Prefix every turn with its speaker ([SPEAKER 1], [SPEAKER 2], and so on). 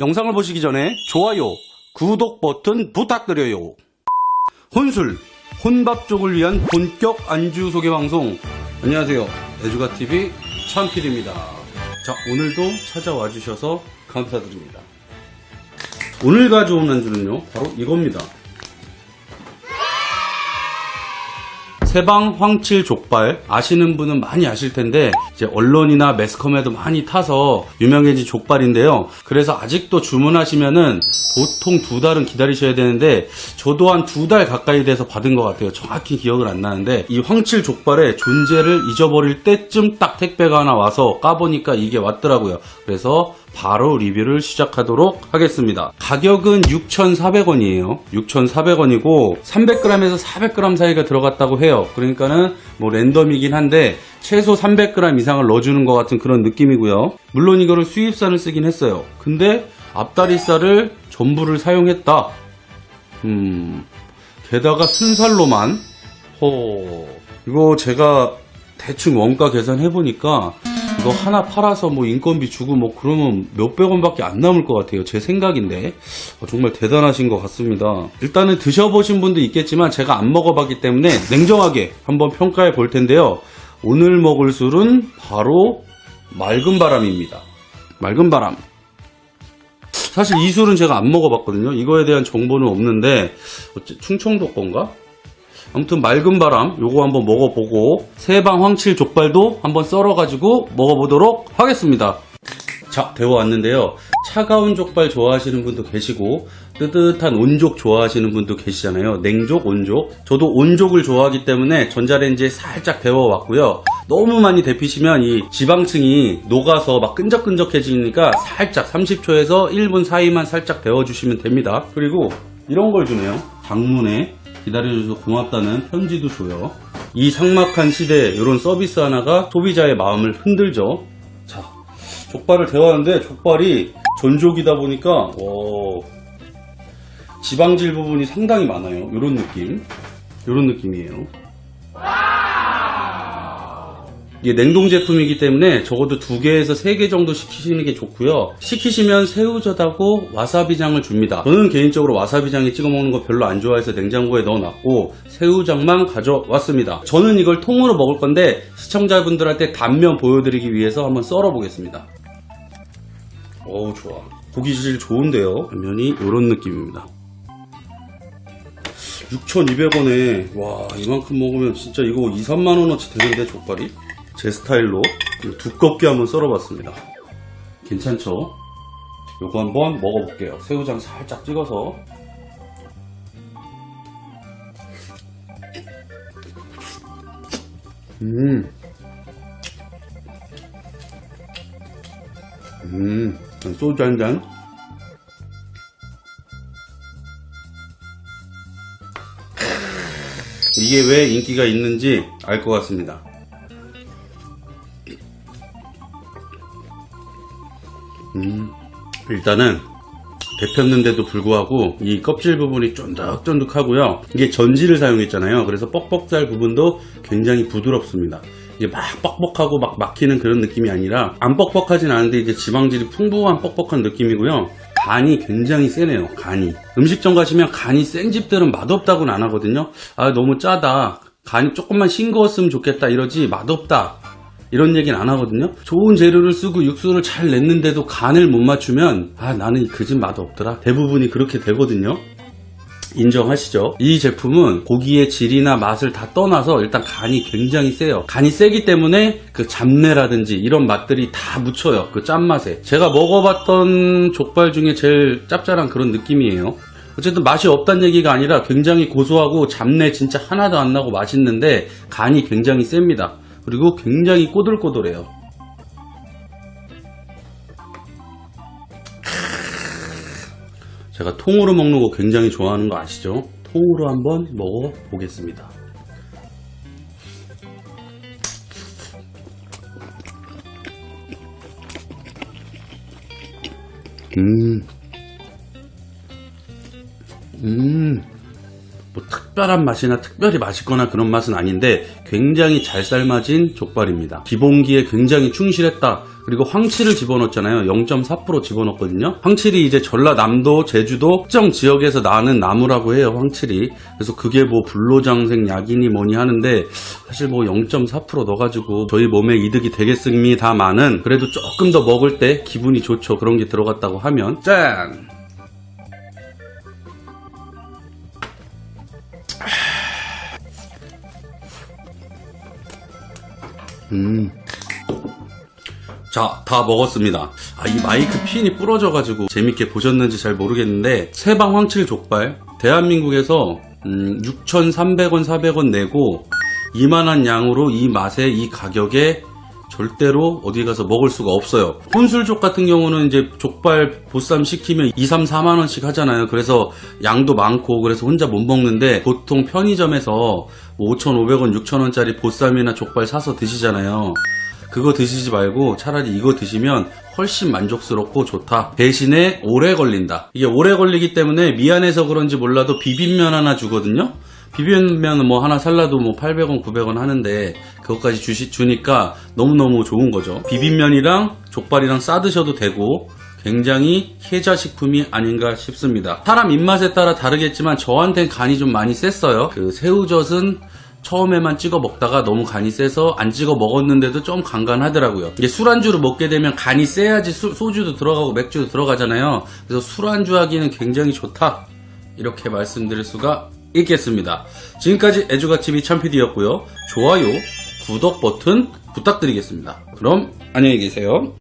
[SPEAKER 1] 영상을 보시기 전에 좋아요, 구독 버튼 부탁드려요. 혼술, 혼밥족을 위한 본격 안주 소개 방송. 안녕하세요. 애주가TV 참필입니다. 자, 오늘도 찾아와 주셔서 감사드립니다. 오늘 가져온 안주는요, 바로 이겁니다. 세방 황칠 족발 아시는 분은 많이 아실 텐데 이제 언론이나 매스컴에도 많이 타서 유명해진 족발인데요. 그래서 아직도 주문하시면은 보통 두 달은 기다리셔야 되는데 저도 한 두 달 가까이 돼서 받은 것 같아요. 정확히 기억을 안 나는데 이 황칠 족발의 존재를 잊어버릴 때쯤 딱 택배가 하나 와서 까보니까 이게 왔더라고요. 그래서 바로 리뷰를 시작하도록 하겠습니다. 가격은 6,400원이에요. 6,400원이고 300g에서 400g 사이가 들어갔다고 해요. 그러니까는 뭐 랜덤이긴 한데 최소 300g 이상을 넣어주는 것 같은 그런 느낌이고요. 물론 이거를 수입산을 쓰긴 했어요. 근데 앞다리살을 전부를 사용했다. 음, 게다가 순살로만. 호. 이거 제가 대충 원가 계산해보니까 이거 하나 팔아서 뭐 인건비 주고 뭐 그러면 몇백 원밖에 안 남을 것 같아요. 제 생각인데. 어, 정말 대단하신 것 같습니다. 일단은 드셔보신 분도 있겠지만 제가 안 먹어봤기 때문에 냉정하게 한번 평가해 볼 텐데요. 오늘 먹을 술은 바로 맑은 바람입니다. 맑은 바람. 사실 이 술은 제가 안 먹어봤거든요. 이거에 대한 정보는 없는데 어째 충청도 건가? 아무튼 맑은 바람 요거 한번 먹어보고 세방 황칠 족발도 한번 썰어가지고 먹어보도록 하겠습니다. 자, 데워 왔는데요. 차가운 족발 좋아하시는 분도 계시고 뜨뜻한 온족 좋아하시는 분도 계시잖아요. 냉족, 온족. 저도 온족을 좋아하기 때문에 전자레인지에 살짝 데워 왔고요. 너무 많이 데피시면 이 지방층이 녹아서 막 끈적끈적해지니까 살짝 30초에서 1분 사이만 살짝 데워주시면 됩니다. 그리고 이런 걸 주네요. 방문에 기다려줘서 고맙다는 편지도 줘요. 이 삭막한 시대에 이런 서비스 하나가 소비자의 마음을 흔들죠. 자, 족발을 데웠는데 족발이 전족이다 보니까 오, 지방질 부분이 상당히 많아요. 이런 느낌, 이런 느낌이에요. 이게 냉동 제품이기 때문에 적어도 두 개에서 세 개 정도 시키시는 게 좋고요. 시키시면 새우젓하고 와사비장을 줍니다. 저는 개인적으로 와사비장에 찍어 먹는 거 별로 안 좋아해서 냉장고에 넣어놨고 새우장만 가져왔습니다. 저는 이걸 통으로 먹을 건데 시청자분들한테 단면 보여드리기 위해서 한번 썰어 보겠습니다. 어우 좋아. 고기 질 좋은데요. 면이 이런 느낌입니다. 6,200원에 와 이만큼 먹으면 진짜 이거 2, 3만원어치 되는데 족발이? 제 스타일로 두껍게 한번 썰어봤습니다. 괜찮죠? 요거 한번 먹어볼게요. 새우장 살짝 찍어서. 음. 음. 소주 한 잔. 이게 왜 인기가 있는지 알 것 같습니다. 음, 일단은 데폈는데도 불구하고 이 껍질 부분이 쫀득쫀득하고요. 이게 전지를 사용했잖아요. 그래서 뻑뻑살 부분도 굉장히 부드럽습니다. 이게 막 뻑뻑하고 막 막히는 그런 느낌이 아니라 안 뻑뻑하진 않은데 이제 지방질이 풍부한 뻑뻑한 느낌이고요. 간이 굉장히 세네요. 간이. 음식점 가시면 간이 센 집들은 맛없다고는 안 하거든요. 아 너무 짜다. 간이 조금만 싱거웠으면 좋겠다 이러지 맛없다. 이런 얘기는 안 하거든요. 좋은 재료를 쓰고 육수를 잘 냈는데도 간을 못 맞추면 아 나는 그 집 맛 없더라. 대부분이 그렇게 되거든요. 인정하시죠? 이 제품은 고기의 질이나 맛을 다 떠나서 일단 간이 굉장히 세요. 간이 세기 때문에 그 잡내라든지 이런 맛들이 다 묻혀요. 그 짠맛에. 제가 먹어봤던 족발 중에 제일 짭짤한 그런 느낌이에요. 어쨌든 맛이 없다는 얘기가 아니라 굉장히 고소하고 잡내 진짜 하나도 안 나고 맛있는데 간이 굉장히 셉니다. 그리고 굉장히 꼬들꼬들해요. 제가 통으로 먹는 거 굉장히 좋아하는 거 아시죠? 통으로 한번 먹어 보겠습니다. 음, 음, 뭐 특별 특별한 맛이나 특별히 맛있거나 그런 맛은 아닌데 굉장히 잘 삶아진 족발입니다. 기본기에 굉장히 충실했다. 그리고 황치를 집어넣었잖아요. 0.4% 집어넣었거든요. 황칠이 이제 전라남도, 제주도 특정 지역에서 나는 나무라고 해요. 황칠이. 그래서 그게 뭐 불로장생 약이니 뭐니 하는데 사실 뭐 0.4% 넣어가지고 저희 몸에 이득이 되겠습니다만은 그래도 조금 더 먹을 때 기분이 좋죠. 그런 게 들어갔다고 하면 짠! 음. 자, 다 먹었습니다. 아, 이 마이크 핀이 부러져가지고 재밌게 보셨는지 잘 모르겠는데, 세방 황칠 족발, 대한민국에서, 음, 6,300원, 400원 내고, 이만한 양으로 이 맛에 이 가격에 절대로 어디 가서 먹을 수가 없어요. 혼술족 같은 경우는 이제 족발 보쌈 시키면 2, 3, 4만 원씩 하잖아요. 그래서 양도 많고 그래서 혼자 못 먹는데 보통 편의점에서 5,500원, 6,000원짜리 보쌈이나 족발 사서 드시잖아요. 그거 드시지 말고 차라리 이거 드시면 훨씬 만족스럽고 좋다. 대신에 오래 걸린다. 이게 오래 걸리기 때문에 미안해서 그런지 몰라도 비빔면 하나 주거든요. 비빔면 뭐 하나 살라도 뭐 800원, 900원 하는데 그것까지 주시, 주니까 너무너무 좋은 거죠. 비빔면이랑 족발이랑 싸 드셔도 되고 굉장히 효자식품이 아닌가 싶습니다. 사람 입맛에 따라 다르겠지만 저한텐 간이 좀 많이 셌어요. 그 새우젓은 처음에만 찍어 먹다가 너무 간이 세서 안 찍어 먹었는데도 좀 간간하더라고요. 이게 술안주로 먹게 되면 간이 세야지 수- 소주도 들어가고 맥주도 들어가잖아요. 그래서 술안주 하기는 굉장히 좋다. 이렇게 말씀드릴 수가 있겠습니다. 지금까지 애주가TV 참PD였고요. 좋아요, 구독 버튼 부탁드리겠습니다. 그럼 안녕히 계세요.